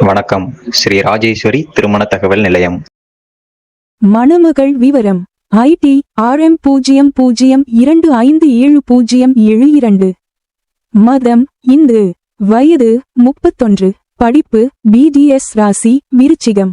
வணக்கம். ஸ்ரீ ராஜேஸ்வரி திருமண தகவல் நிலையம். மணமகள் விவரம். ஐடி ஆர்எம் பூஜ்ஜியம் பூஜ்ஜியம் இரண்டு ஐந்து ஏழு பூஜ்ஜியம் ஏழு இரண்டு. மதம் இந்து. வயது முப்பத்தொன்று. படிப்பு பிடிஎஸ் ராசி விருச்சிகம்.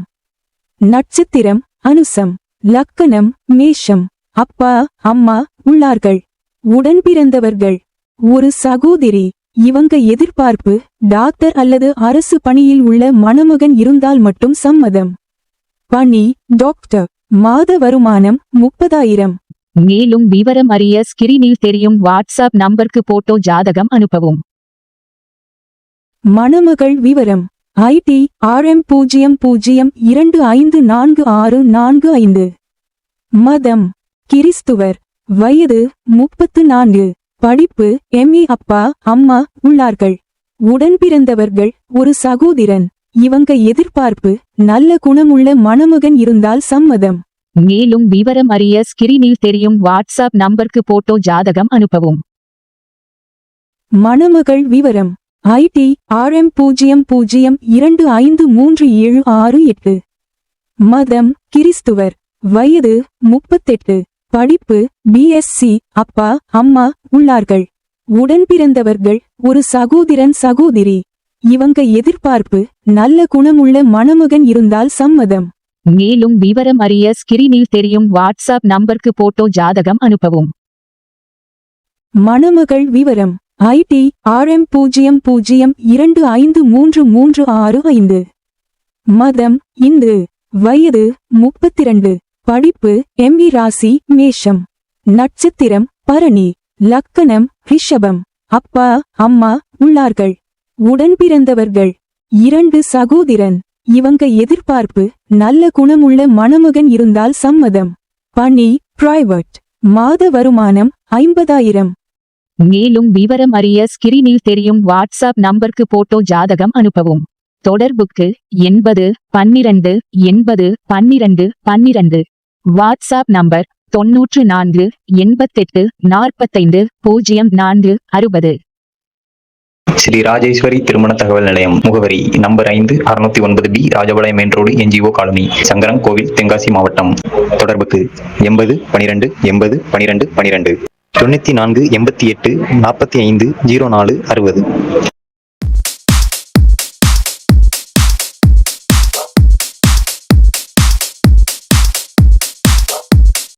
நட்சத்திரம் அனுசம். லக்கணம் மேஷம். அப்பா அம்மா உள்ளார்கள். உடன் பிறந்தவர்கள். ஒரு சகோதரி. இவங்க எதிர்பார்ப்பு டாக்டர் அல்லது அரசு பணியில் உள்ள மணமகன் இருந்தால் மட்டும் சம்மதம். பணி டாக்டர் மாத வருமானம் முப்பதாயிரம். மேலும் விவரம் அறிய ஸ்கிரீனில் தெரியும் வாட்ஸ்அப் நம்பருக்கு போட்டோ ஜாதகம் அனுப்பவும். மணமகள் விவரம் ஐடி ஆர்எம் பூஜ்ஜியம் பூஜ்ஜியம் இரண்டு ஐந்து நான்கு ஆறு நான்கு ஐந்து. மதம் கிறிஸ்துவர் வயது முப்பத்து நான்கு. படிப்பு எம்ஏ அப்பா அம்மா உள்ளார்கள். உடன் பிறந்தவர்கள் ஒரு சகோதரன். இவங்க எதிர்பார்ப்பு நல்ல குணமுள்ள மணமகன் இருந்தால் சம்மதம். மேலும் விவரம் அறிய ஸ்கிரீனில் தெரியும் வாட்ஸ்அப் நம்பருக்கு போட்டோ ஜாதகம் அனுப்பவும். மணமகள் விவரம் ஐடி ஆர்எம் பூஜ்ஜியம் பூஜ்ஜியம் இரண்டு ஐந்து மூன்று ஏழு ஆறு எட்டு. மதம் கிறிஸ்துவர். வயது முப்பத்தெட்டு. படிப்பு பிஎஸ்சி அப்பா அம்மா உள்ளார்கள். உடன் பிறந்தவர்கள் ஒரு சகோதரன் சகோதரி. இவங்க எதிர்பார்ப்பு நல்ல குணமுள்ள மணமகன் இருந்தால் சம்மதம். மேலும் விவரம் அறிய ஸ்கிரீனில் தெரியும் வாட்ஸ்அப் நம்பருக்கு போட்டோ ஜாதகம் அனுப்பவும். மணமகள் விவரம் ஐடி ஆர்எம் பூஜ்ஜியம் பூஜ்ஜியம் இரண்டு ஐந்து மூன்று மூன்று ஆறு ஐந்து. மதம் இந்து வயது முப்பத்திரண்டு. படிப்பு எம்இ ராசி மேஷம். நட்சத்திரம் பரணி. லக்கணம் ரிஷபம். அப்பா அம்மா உள்ளார்கள். உடன் பிறந்தவர்கள். இரண்டு சகோதரன். இவங்க எதிர்பார்ப்பு நல்ல குணமுள்ள மணமகன் இருந்தால் சம்மதம். பணி பிரைவேட் மாத வருமானம் ஐம்பதாயிரம். மேலும் விவரம் அறிய ஸ்கிரீனில் தெரியும் வாட்ஸ்அப் நம்பருக்கு போட்டோ ஜாதகம் அனுப்பவும். தொடர்புக்கு எண்பது பன்னிரண்டு எண்பது பன்னிரண்டு பன்னிரண்டு. வாட்ஸ்அப் நம்பர் தொன்னூற்று நான்கு எண்பத்தெட்டு நாற்பத்தைந்து பூஜ்ஜியம் நான்கு அறுபது. ஸ்ரீ ராஜேஸ்வரி திருமண தகவல் நிலையம் முகவரி நம்பர் ஐந்து அறுநூத்தி ஒன்பது B Rajapalayam main road NGO colony Sankaran Kovil Tenkasi மாவட்டம். தொடர்புக்கு எண்பது பனிரெண்டு எண்பது பனிரெண்டு பனிரெண்டு. தொண்ணூத்தி நான்கு எண்பத்தி எட்டு நாற்பத்தி ஐந்து ஜீரோ நாலு அறுபது.